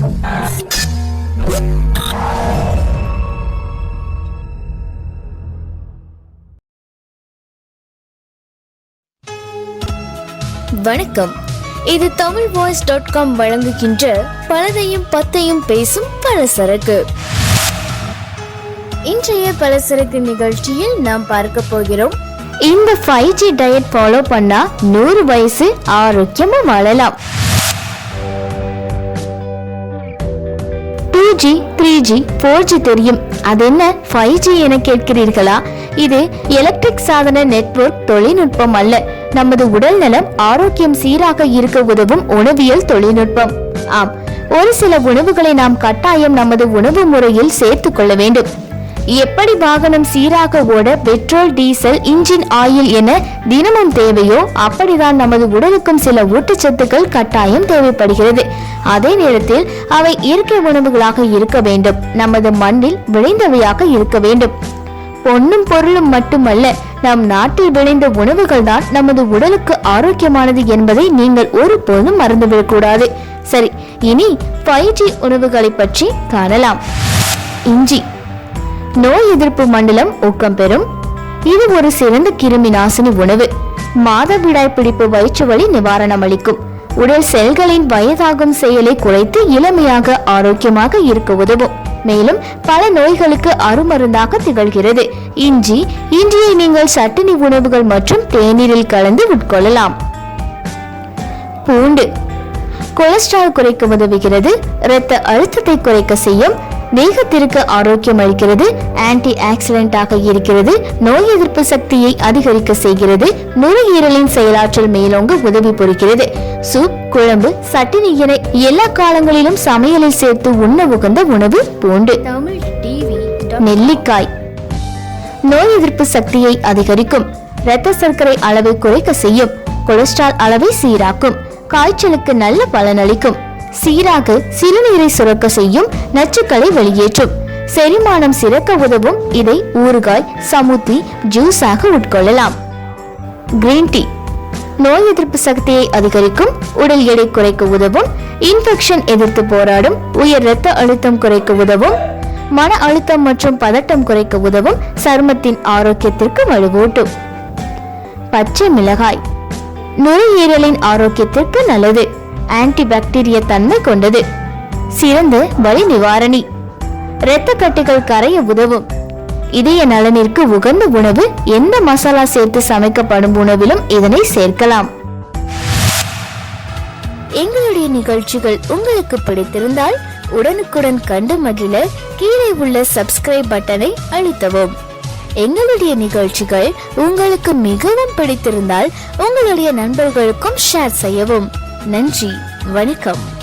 வணக்கம். இது Tamil voice dot com வழங்குகின்ற பலதையும் பத்தையும் பேசும் பலசரக்கு. இன்றைய பலசரக்கு நிகழ்ச்சியில் நாம் பார்க்க போகிறோம். இந்த ஃபைவ் ஜி டயட் ஃபாலோ பண்ணா நூறு வயசு ஆரோக்கியமா வாழலாம். Two G three G four G தெரியும். அது என்ன? ஃபைவ் ஜி என கேட்கிறீர்களா? இது எலக்ட்ரிக் சாதன நெட்வொர்க் தொழில்நுட்பம் அல்ல. நமது உடல் நலம் ஆரோக்கியம் சீராக இருக்க உதவும் உணவியல் தொழில்நுட்பம். ஆம் ஒரு சில உணவுகளை நாம் கட்டாயம் நமது உணவு முறையில் சேர்த்து கொள்ள வேண்டும். எப்படி வாகனம் சீராக ஓட பெட்ரோல் டீசல் இன்ஜின் ஆயில் என தினமும் தேவையோ அப்படிதான் நமது உடலுக்கும் சில ஊட்டச்சத்துக்கள் கட்டாயம் தேவைப்படுகிறது. அதே நேரத்தில் அவை இயற்கை உணவுகளாக இருக்க வேண்டும். நமது மண்ணில் விளைந்தவையாக இருக்க வேண்டும். பொன்னும் பொருளும் மட்டுமல்ல நம் நாட்டில் விளைந்த உணவுகள் தான் நமது உடலுக்கு ஆரோக்கியமானது என்பதை நீங்கள் ஒருபோதும் மறந்துவிடக்கூடாது. சரி இனி ஃபைவ் ஜி உணவுகளை பற்றி காணலாம். இஞ்சி. நோய் எதிர்ப்பு மண்டலம் ஊக்கம் பெறும். இது ஒரு சிறந்த கிருமி நாசினி உணவு. மாதவிடாய் பிடிப்பு வயிற்று வலி நிவாரணம் அளிக்கும். உடல் செல்களின் வயதாகும் செயலை குறைத்து இளமையாக ஆரோக்கியமாக இருக்க உதவும். மேலும் பல நோய்களுக்கு அருமருந்தாக திகழ்கிறது. இஞ்சி இஞ்சியை நீங்கள் சட்டினி உணவுகள் மற்றும் தேநீரில் கலந்து உட்கொள்ளலாம். பூண்டு. கொலஸ்ட்ரால் குறைக்க உதவுகிறது. இரத்த அழுத்தத்தை குறைக்க செய்யும் தேகத்திற்கு ஆரோக்கியம் அளிக்கிறது ஆன்டி ஆக்சிடென்டாக இருக்கிறது நோய் எதிர்ப்பு சக்தியை அதிகரிக்க செய்கிறது நுரையீரலின் செயலாற்றல் மேலோங்க உதவி புரிகிறது. சூப் குழம்பு சட்டினி என எல்லா காலங்களிலும் சமையலில் சேர்த்து உண்ண உகந்த உணவு பூண்டு. நெல்லிக்காய். நோய் எதிர்ப்பு சக்தியை அதிகரிக்கும். இரத்த சர்க்கரை அளவை குறைக்க செய்யும். கொலஸ்ட்ரால் அளவை சீராக்கும். காய்ச்சலுக்கு நல்ல பலனளிக்கும். சீராக சிறுநீரை சுரக்க செய்யும் நச்சுக்களை வெளியேற்றும். செரிமானம் சிறக்க உதவும் இதை ஊறுகாய் சமுத்தி ஜூஸாக உட்கொள்ளலாம். கிரீன் டீ நோய் எதிர்ப்பு சக்தியை அதிகரிக்கும் உடல் எடை குறைக்க உதவும் இன்ஃபெக்ஷன் எதிர்த்து போராடும் உயர் இரத்த அழுத்தம் குறைக்க உதவும் மன அழுத்தம் மற்றும் பதட்டம் குறைக்க உதவும் சருமத்தின் ஆரோக்கியத்திற்கு வலுவூட்டும். பச்சை மிளகாய். நுரையீரலின் ஆரோக்கியத்திற்கு நல்லது. ஆன்டி பாக்டீரிய தன்மை கொண்டது. சிறந்த வலி நிவாரணி. இரத்த கட்டுகள் கரைய உதவும். இதய நலனிற்கு உகந்த உணவு எந்த மசாலா சேர்த்து சமைக்கப்படும் உணவிலும் இதனை சேர்க்கலாம். எங்களுடைய நிகழ்ச்சிகள் உங்களுக்கு பிடித்திருந்தால் உடனுக்குடன் கண்டு மகிழ கீழே உள்ள சப்ஸ்கிரைப் பட்டனை அழுத்தவும். எங்களுடைய நிகழ்ச்சிகள் உங்களுக்கு மிகவும் பிடித்திருந்தால் உங்களுடைய நண்பர்களுக்கும் ஷேர் செய்யவும். நன்றி வணக்கம்.